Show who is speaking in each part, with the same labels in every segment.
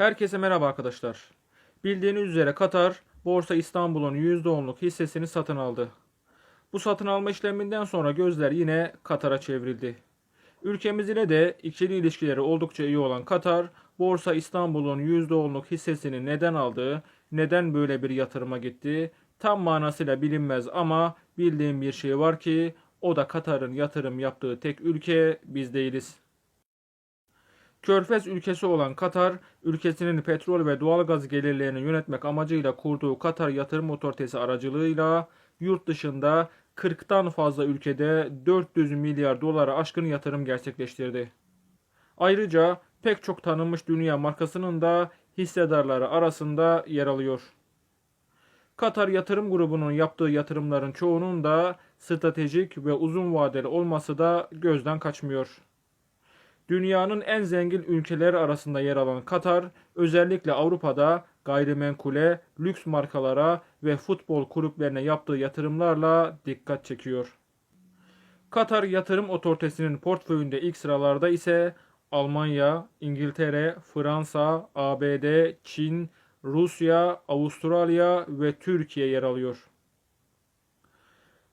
Speaker 1: Herkese merhaba arkadaşlar. Bildiğiniz üzere Katar, Borsa İstanbul'un %10'luk hissesini satın aldı. Bu satın alma işleminden sonra gözler yine Katar'a çevrildi. Ülkemiz ile de ikili ilişkileri oldukça iyi olan Katar, Borsa İstanbul'un %10'luk hissesini neden aldı, neden böyle bir yatırıma gitti, tam manasıyla bilinmez ama bildiğim bir şey var ki o da Katar'ın yatırım yaptığı tek ülke biz değiliz. Körfez ülkesi olan Katar, ülkesinin petrol ve doğalgaz gelirlerini yönetmek amacıyla kurduğu Katar Yatırım Otoritesi aracılığıyla yurt dışında 40'tan fazla ülkede 400 milyar dolara aşkın yatırım gerçekleştirdi. Ayrıca pek çok tanınmış dünya markasının da hissedarları arasında yer alıyor. Katar Yatırım Grubu'nun yaptığı yatırımların çoğunun da stratejik ve uzun vadeli olması da gözden kaçmıyor. Dünyanın en zengin ülkeleri arasında yer alan Katar, özellikle Avrupa'da gayrimenkule, lüks markalara ve futbol kulüplerine yaptığı yatırımlarla dikkat çekiyor. Katar Yatırım Otoritesi'nin portföyünde ilk sıralarda ise Almanya, İngiltere, Fransa, ABD, Çin, Rusya, Avustralya ve Türkiye yer alıyor.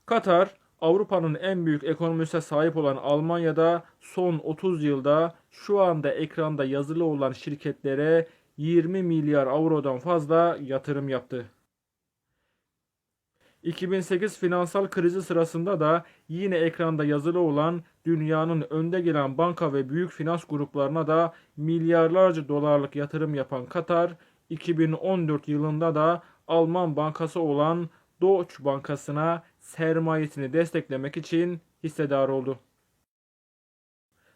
Speaker 1: Katar, Avrupa'nın en büyük ekonomisine sahip olan Almanya'da son 30 yılda şu anda ekranda yazılı olan şirketlere 20 milyar avrodan fazla yatırım yaptı. 2008 finansal krizi sırasında da yine ekranda yazılı olan dünyanın önde gelen banka ve büyük finans gruplarına da milyarlarca dolarlık yatırım yapan Katar, 2014 yılında da Alman bankası olan Deutsche Bankası'na sermayesini desteklemek için hissedar oldu.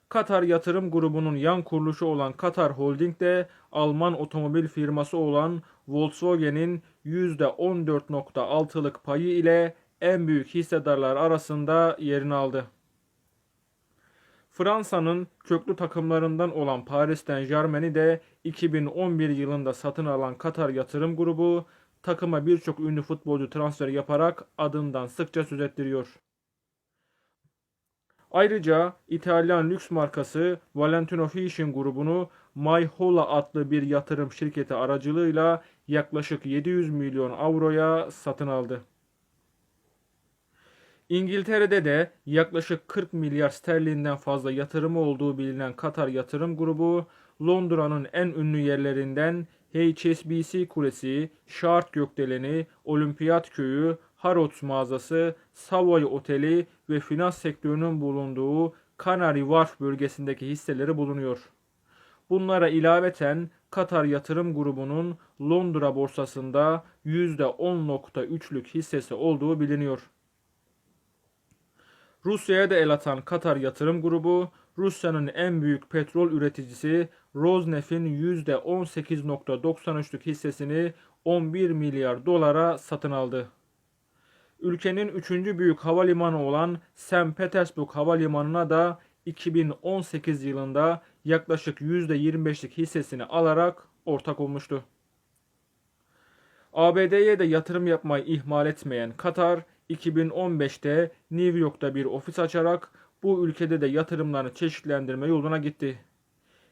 Speaker 1: Katar Yatırım Grubu'nun yan kuruluşu olan Katar Holding de Alman otomobil firması olan Volkswagen'in %14.6'lık payı ile en büyük hissedarlar arasında yerini aldı. Fransa'nın köklü takımlarından olan Paris Saint-Germain'i de 2011 yılında satın alan Katar Yatırım Grubu takıma birçok ünlü futbolcu transfer yaparak adından sıkça söz ettiriyor. Ayrıca İtalyan lüks markası Valentino Fashion grubunu Mayhola adlı bir yatırım şirketi aracılığıyla yaklaşık 700 milyon avroya satın aldı. İngiltere'de de yaklaşık 40 milyar sterlinden fazla yatırımı olduğu bilinen Katar Yatırım Grubu, Londra'nın en ünlü yerlerinden HSBC Kulesi, Şart Gökdeleni, Olimpiyat Köyü, Harrods mağazası, Savoy Oteli ve finans sektörünün bulunduğu Canary Wharf bölgesindeki hisseleri bulunuyor. Bunlara ilaveten Katar Yatırım Grubu'nun Londra borsasında %10.3'lük hissesi olduğu biliniyor. Rusya'ya da el atan Katar Yatırım Grubu, Rusya'nın en büyük petrol üreticisi Rosneft'in %18.93'lük hissesini 11 milyar dolara satın aldı. Ülkenin üçüncü büyük havalimanı olan St. Petersburg Havalimanı'na da 2018 yılında yaklaşık %25'lik hissesini alarak ortak olmuştu. ABD'ye de yatırım yapmayı ihmal etmeyen Katar, 2015'te New York'ta bir ofis açarak bu ülkede de yatırımlarını çeşitlendirme yoluna gitti.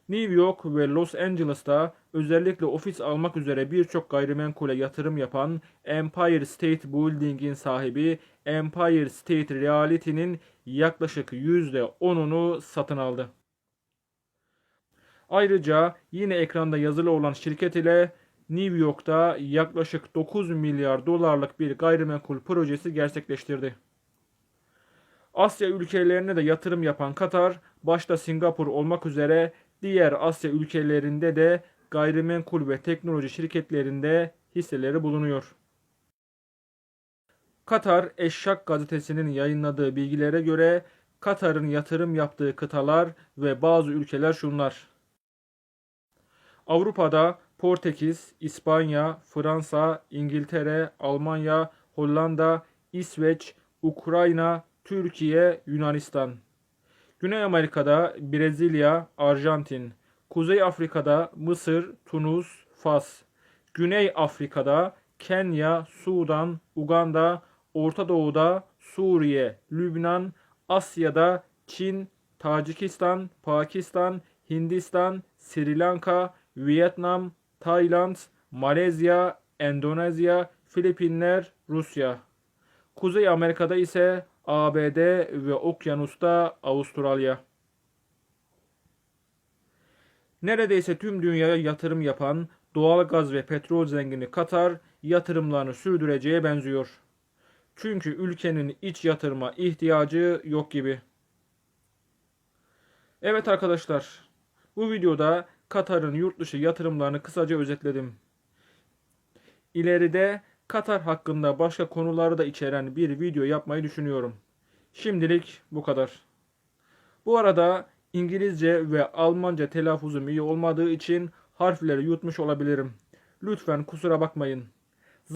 Speaker 1: New York ve Los Angeles'ta özellikle ofis almak üzere birçok gayrimenkule yatırım yapan Empire State Building'in sahibi Empire State Realty'nin yaklaşık %10'unu satın aldı. Ayrıca yine ekranda yazılı olan şirket ile New York'ta yaklaşık 9 milyar dolarlık bir gayrimenkul projesi gerçekleştirdi. Asya ülkelerine de yatırım yapan Katar, başta Singapur olmak üzere diğer Asya ülkelerinde de gayrimenkul ve teknoloji şirketlerinde hisseleri bulunuyor. Katar Eşşak gazetesinin yayınladığı bilgilere göre Katar'ın yatırım yaptığı kıtalar ve bazı ülkeler şunlar. Avrupa'da Portekiz, İspanya, Fransa, İngiltere, Almanya, Hollanda, İsveç, Ukrayna, Türkiye, Yunanistan. Güney Amerika'da Brezilya, Arjantin. Kuzey Afrika'da Mısır, Tunus, Fas. Güney Afrika'da Kenya, Sudan, Uganda, Orta Doğu'da Suriye, Lübnan, Asya'da Çin, Tacikistan, Pakistan, Hindistan, Sri Lanka Vietnam, Tayland, Malezya, Endonezya, Filipinler, Rusya. Kuzey Amerika'da ise ABD ve Okyanus'ta Avustralya. Neredeyse tüm dünyaya yatırım yapan doğal gaz ve petrol zengini Katar yatırımlarını sürdüreceğe benziyor. Çünkü ülkenin iç yatırıma ihtiyacı yok gibi. Evet arkadaşlar, bu videoda Katar'ın yurt dışı yatırımlarını kısaca özetledim. İleride Katar hakkında başka konuları da içeren bir video yapmayı düşünüyorum. Şimdilik bu kadar. Bu arada İngilizce ve Almanca telaffuzum iyi olmadığı için harfleri yutmuş olabilirim. Lütfen kusura bakmayın.